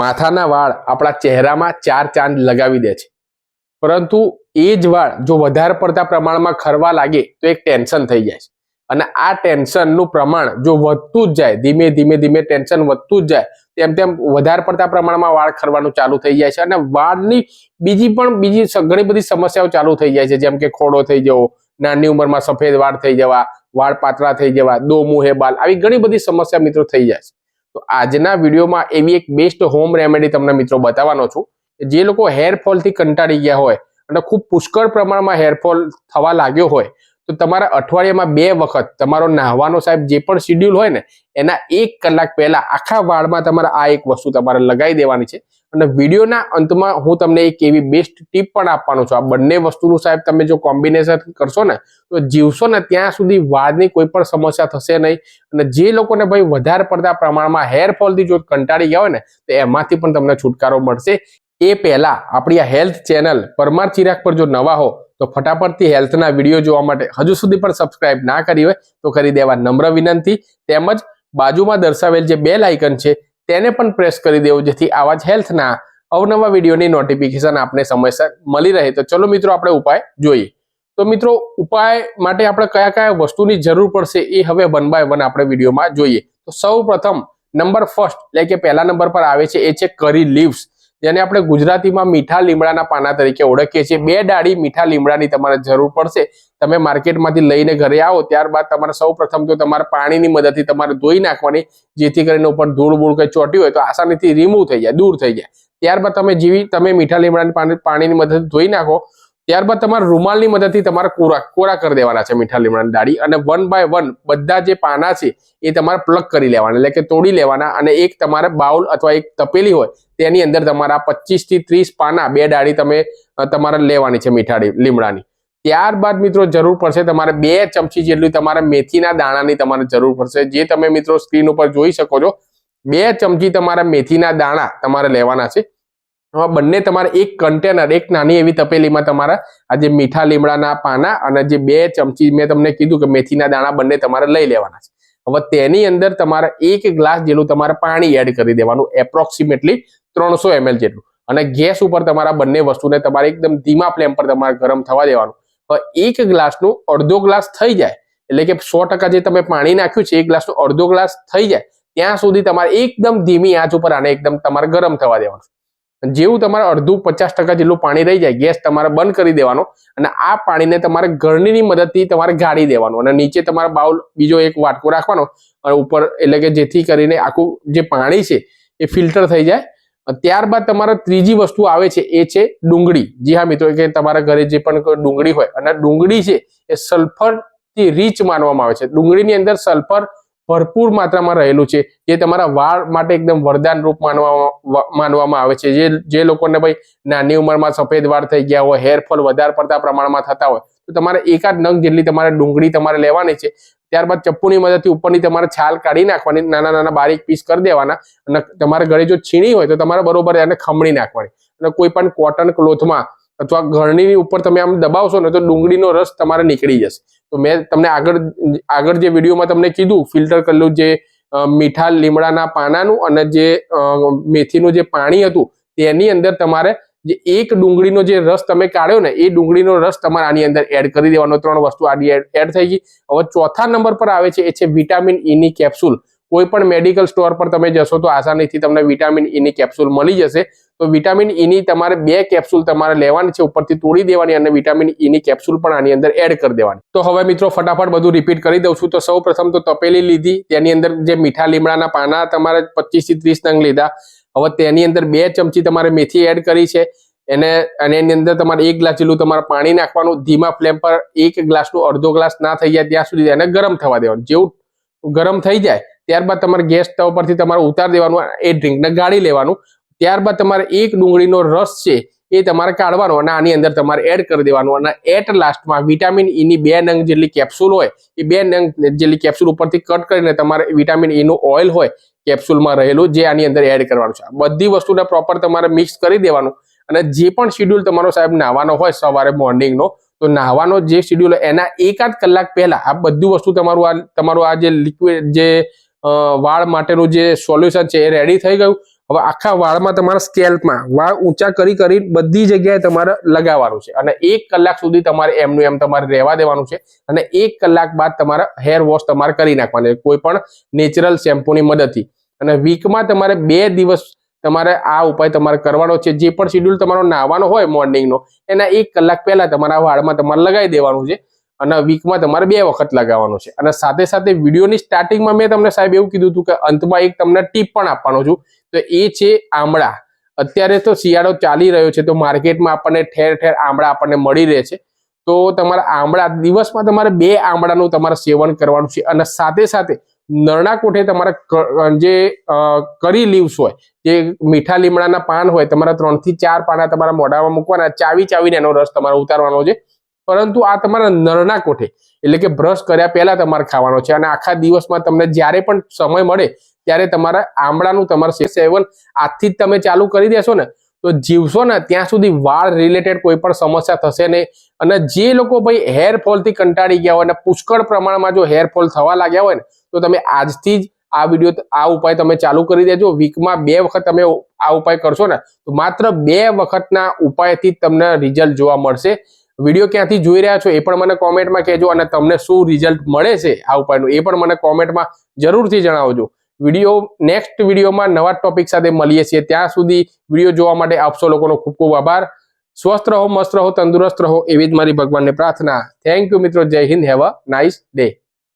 માથાના વાળ આપણા ચહેરામાં ચાર ચાંદ લગાવી દે છે. પરંતુ એ જ વાળ જો વધારે પડતા પ્રમાણમાં ખરવા લાગે તો એક ટેન્શન થઈ જાય છે. અને આ ટેન્શનનું પ્રમાણ જો વધતું જ જાય, ધીમે ધીમે ધીમે ટેન્શન વધતું જ જાય, તેમ તેમ વધારે પડતા પ્રમાણમાં વાળ ખરવાનું ચાલુ થઈ જાય છે. અને વાળની બીજી પણ બીજી ઘણી બધી સમસ્યાઓ ચાલુ થઈ જાય છે. જેમ કે ખોડો થઈ જવો નાની ઉંમરમાં સફેદ વાળ થઈ જવા, વાળ પાતળા થઈ જવા, દો મુહે બાલ, આવી ઘણી બધી સમસ્યા મિત્રો થઈ જાય છે. તો આજના વિડીયોમાં એવી એક બેસ્ટ હોમ રેમેડી તમને મિત્રો બતાવવાનો છું જે લોકો હેરફોલથી કંટાળી ગયા હોય અને ખૂબ પુષ્કળ પ્રમાણમાં હેરફોલ થવા લાગ્યો હોય તો તમારા અઠવાડિયામાં બે વખત તમારો નાહવાનો સાહેબ જે પણ શિડ્યુલ હોય ને, એના એક કલાક પહેલા આખા વાળમાં તમારે આ એક વસ્તુ તમારે લગાવી દેવાની છે. અને વિડીયોના અંતમાં હું તમને એક એવી બેસ્ટ ટીપ પણ આપવાનો છું. આ બંને વસ્તુનું સાહેબ તમે જો કોમ્બિનેશન કરશો ને, તો જીવશો ને ત્યાં સુધી વાળની કોઈ પણ સમસ્યા થશે નહીં. અને જે લોકોને ભાઈ વધારે પડતા પ્રમાણમાં હેરફોલથી જો કંટાળી ગયા હોય ને, તો એમાંથી પણ તમને છુટકારો મળશે. એ પહેલા આપણી આ હેલ્થ ચેનલ પરમાર ચિરાગ પર જો નવા હો તો ફટાફટથી હેલ્થના વીડિયો જોવા માટે હજુ સુધી પણ સબસ્ક્રાઇબ ના કરી હોય તો કરી દેવા નમ્ર વિનંતી. તેમજ બાજુમાં દર્શાવેલ જે બેલ આઇકન છે, તેને પણ પ્રેસ કરી દેવું, જેથી આવા જ હેલ્થના અવનવા વિડીયોની નોટિફિકેશન આપને સમયસર મળી રહે. તો ચલો મિત્રો, આપણે ઉપાય જોઈએ. તો મિત્રો, ઉપાય માટે આપણે કયા કયા વસ્તુની જરૂર પડશે એ હવે વન બાય વન આપણે વિડીયોમાં જોઈએ. તો સૌ પ્રથમ નંબર ફર્સ્ટ એટલે કે પહેલા નંબર પર આવે છે, એ છે કરી લીવ્સ જેને આપણે ગુજરાતીમાં મીઠા લીમડાના પાના તરીકે ઓળખીએ છીએ. બે ડાળી મીઠા લીમડાની તમારે જરૂર પડશે. તમે માર્કેટમાંથી લઈને ઘરે આવો, ત્યારબાદ તમારે સૌ પ્રથમ તો તમારે પાણીની મદદથી તમારે ધોઈ નાખવાની, જેથી કરીને ઉપર ધૂળ બૂળ કંઈ ચોટી હોય તો આસાનીથી રિમૂવ થઈ જાય, દૂર થઈ જાય. ત્યારબાદ તમે જેવી, તમે મીઠા લીમડાની પાણી પાણીની મદદથી ધોઈ નાખો ત્યારબાદ તમારા રૂમાલની મદદથી તમારે કોરા કોરા કરી દેવાના છે મીઠા લીમડાની ડાળી અને વન બાય વન બધા જે પાના છે એ તમારે પ્લગ કરી લેવાના, એટલે કે તોડી લેવાના અને એક તમારે બાઉલ અથવા એક તપેલી હોય તેની અંદર તમારા પચીસથી ત્રીસ પાના, બે ડાળી તમે તમારે લેવાની છે મીઠા લીમડાની. ત્યારબાદ મિત્રો જરૂર પડશે તમારે બે ચમચી જેટલી તમારે મેથીના દાણાની તમારે જરૂર પડશે. જે તમે મિત્રો સ્ક્રીન ઉપર જોઈ શકો છો, બે ચમચી તમારા મેથીના દાણા તમારે લેવાના છે. હવે બંને તમારે એક કન્ટેનર એક નાની એવી તપેલીમાં તમારા આ જે મીઠા લીમડાના પાના અને જે બે ચમચી મેં તમને કીધું કે મેથીના દાણા બંને તમારે લઈ લેવાના છે. હવે તેની અંદર તમારે એક ગ્લાસ જેટલું તમારે પાણી એડ કરી દેવાનું એપ્રોક્સિમેટલી ત્રણસો એમએલ જેટલું. અને ગેસ ઉપર તમારા બંને વસ્તુને તમારે એકદમ ધીમા ફ્લેમ પર તમારે ગરમ થવા દેવાનું. હવે એક ગ્લાસનું અડધો ગ્લાસ થઈ જાય, એટલે કે સો ટકા જે તમે પાણી નાખ્યું છે, એક ગ્લાસનો અડધો ગ્લાસ થઈ જાય, ત્યાં સુધી તમારે એકદમ ધીમી આંચ ઉપર આને એકદમ તમારે ગરમ થવા દેવાનું. જેવું તમારે અડધું પચાસ ટકા જેટલું પાણી રહી જાય, ગેસ તમારે બંધ કરી દેવાનો અને આ પાણીને તમારે ગરણીની મદદથી તમારે ગાળી દેવાનું અને નીચે તમારા બાઉલ બીજો એક વાટકો રાખવાનો અને ઉપર એટલે કે જેથી કરીને આખું જે પાણી છે એ ફિલ્ટર થઈ જાય. ત્યારબાદ તમારે ત્રીજી વસ્તુ આવે છે, એ છે ડુંગળી. જી હા મિત્રો, કે તમારા ઘરે જે પણ ડુંગળી હોય અને ડુંગળી છે એ સલ્ફરથી રીચ માનવામાં આવે છે. ડુંગળીની અંદર સલ્ફર ભરપૂર માત્રામાં રહેલું છે. જે તમારા વાળ માટે એકદમ વરદાન રૂપ માનવામાં માનવામાં આવે છે. જે જે લોકોને ભાઈ નાની ઉંમરમાં સફેદ વાળ થઈ ગયા હોય હેરફોલ વધારે પડતા પ્રમાણમાં થતા હોય, તો તમારે એકાદ નંગ જેટલી તમારે ડુંગળી તમારે લેવાની છે. ત્યારબાદ ચપ્પુની મદદથી ઉપરની તમારે છાલ કાઢી નાખવાની, નાના નાના બારીક પીસ કરી દેવાના અને તમારે ઘરે જો છીણી હોય, તો તમારે બરોબર એને ખમણી નાખવાની. અને કોઈ પણ કોટન ક્લોથમાં અથવા ઘરણીની ઉપર તમે આમ દબાવશો ને, તો ડુંગળીનો રસ તમારે નીકળી જશે. તો મેં તમને આગળ આગળ જે વિડીયોમાં તમને કીધું, ફિલ્ટર કરેલું જે મીઠા લીમડાના પાનાનું અને જે મેથીનું જે પાણી હતું, તેની અંદર તમારે જે એક ડુંગળીનો જે રસ તમે કાઢ્યો ને, એ ડુંગળીનો રસ તમારે આની અંદર એડ કરી દેવાનો. ત્રણ વસ્તુ આની એડ થઈ ગઈ. હવે ચોથા નંબર પર આવે છે, એ છે વિટામિન ઈની કેપ્સ્યુલ કોઈ પણ મેડિકલ સ્ટોર પર તમે જશો તો આસાનીથી તમને વિટામિન ઈની કેપ્સ્યુલ મળી જશે. તો વિટામિન ઈની તમારે બે કેપ્સ્યુલ તમારે લેવાની છે, ઉપરથી તોડી દેવાની અને વિટામિન ઈની કેપ્સ્યુલ પણ આની અંદર એડ કરી દેવાની. તો હવે મિત્રો ફટાફટ બધું રિપીટ કરી દઉં છું. તો સૌ પ્રથમ તો તપેલી લીધી, તેની અંદર જે મીઠા લીમડાના પાના તમારે પચીસથી ત્રીસ નંગ લીધા. હવે તેની અંદર બે ચમચી તમારે મેથી એડ કરી છે. એને, અને એની અંદર તમારે એક ગ્લાસ જેટલું તમારે પાણી નાખવાનું. ધીમા ફ્લેમ પર એક ગ્લાસનું અડધો ગ્લાસ ના થઈ જાય ત્યાં સુધી એને ગરમ થવા દેવાનું. જેવું ગરમ થઈ જાય ત્યારબાદ તમારે ગેસ સ્ટવ પરથી તમારે ઉતાર દેવાનું, એ ડ્રિંકને ગાળી લેવાનું. ત્યારબાદ તમારે એક ડુંગળીનો રસ છે, એ તમારે કાઢવાનો અને આની અંદર તમારે એડ કરી દેવાનું. અને એટ લાસ્ટમાં વિટામિન ઈની બે નંગ જેટલી કેપ્સ્યુલ હોય, એ બે નંગ જેટલી કેપ્સ્યુલ ઉપરથી કટ કરીને તમારે વિટામિન ઈ નું ઓઇલ હોય કેપ્સ્યુલમાં રહેલું, જે આની અંદર એડ કરવાનું છે. બધી વસ્તુને પ્રોપર તમારે મિક્સ કરી દેવાનું. અને જે પણ શેડ્યુલ તમારો સાહેબ નાહવાનો હોય સવારે મોર્નિંગનો તો નાહવાનો જે શિડ્યુલ એના એકાદ કલાક પહેલા આ બધું વસ્તુ તમારું આ તમારું આ જે લિક્વિડ જે વાળ માટેનું જે સોલ્યુશન છે એ રેડી થઈ ગયું. હવે આખા વાળમાં તમારા સ્કેલ્પમાં વાળ ઊંચા કરી કરી બધી જગ્યાએ તમારે લગાવવાનું છે. અને એક કલાક સુધી તમારે એમનું એમ તમારે રહેવા દેવાનું છે. અને એક કલાક બાદ તમારે હેર વોશ તમારે કરી નાખવાનું છે. કોઈ પણ નેચરલ શેમ્પૂની મદદથી. અને વીકમાં તમારે બે દિવસ તમારે આ ઉપાય તમારે કરવાનો છે. જે પણ શેડ્યુલ તમારો નાહવાનો હોય મોર્નિંગનો એના એક કલાક પહેલા તમારા વાળમાં તમારે લગાવી દેવાનું છે. અને વીકમાં તમારે બે વખત લગાવવાનું છે. અને સાથે સાથે વિડીયોની સ્ટાર્ટિંગમાં મેં તમને સાહેબ એવું કીધું હતું કે અંતમાં એક તમને ટીપ પણ આપવાનો છું. તો એ છે આમળા. અત્યારે તો શિયાળો ચાલી રહ્યો છે, તો માર્કેટમાં આપણને ઠેર ઠેર આમળા આપણને મળી રહે છે. તો તમારા આમળા દિવસમાં તમારે બે આમળાનું તમારે સેવન કરવાનું છે. અને સાથે સાથે નરણા કોઠે તમારા જે કરી લીવ્સ હોય, જે મીઠા લીમડાના પાન હોય, તમારા ત્રણથી ચાર પાના તમારા મોઢામાં મૂકવાના, ચાવી ચાવીને એનો રસ તમારે ઉતારવાનો છે. પરંતુ આ તમારા નરના કોઠે. એટલે કે બ્રશ કર્યા પહેલા તમારે ખાવાનો છે અને આખા દિવસમાં તમને જ્યારે પણ સમય મળે ત્યારે તમારા આમળાનું તમારે સેવન આજથી જ તમે ચાલુ કરી દેશો ને, તો જીવશો ને ત્યાં સુધી વાળ રિલેટેડ કોઈ પણ સમસ્યા થશે નહીં. અને જે લોકો ભાઈ હેરથી કંટાળી ગયા હોય અને પુષ્કળ પ્રમાણમાં જો હેર ફોલ થવા લાગ્યા હોય ને, તો તમે આજથી જ આ વીડિયો આ ઉપાય તમે ચાલુ કરી દેજો. વીકમાં બે વખત તમે આ ઉપાય કરશો ને, તો માત્ર બે વખતના ઉપાયથી તમને રિઝલ્ટ જોવા મળશે. વીડિયો ક્યાંથી જોઈ રહ્યા છો એ પણ મને કોમેન્ટમાં કહેજો અને તમને શું રિઝલ્ટ મળે છે આ ઉપાયનું એ પણ મને કોમેન્ટમાં જરૂરથી જણાવજો. વીડિયો નેક્સ્ટ વિડીયોમાં નવા ટોપિક સાથે મળીએ છીએ. ત્યાં સુધી વીડિયો જોવા માટે આપશો લોકોનો ખૂબ ખૂબ આભાર. સ્વસ્થ રહો, મસ્ત રહો, તંદુરસ્ત રહો એવી જ મારી ભગવાનને પ્રાર્થના. થેન્ક યુ મિત્રો. Jai Hind. Have a nice day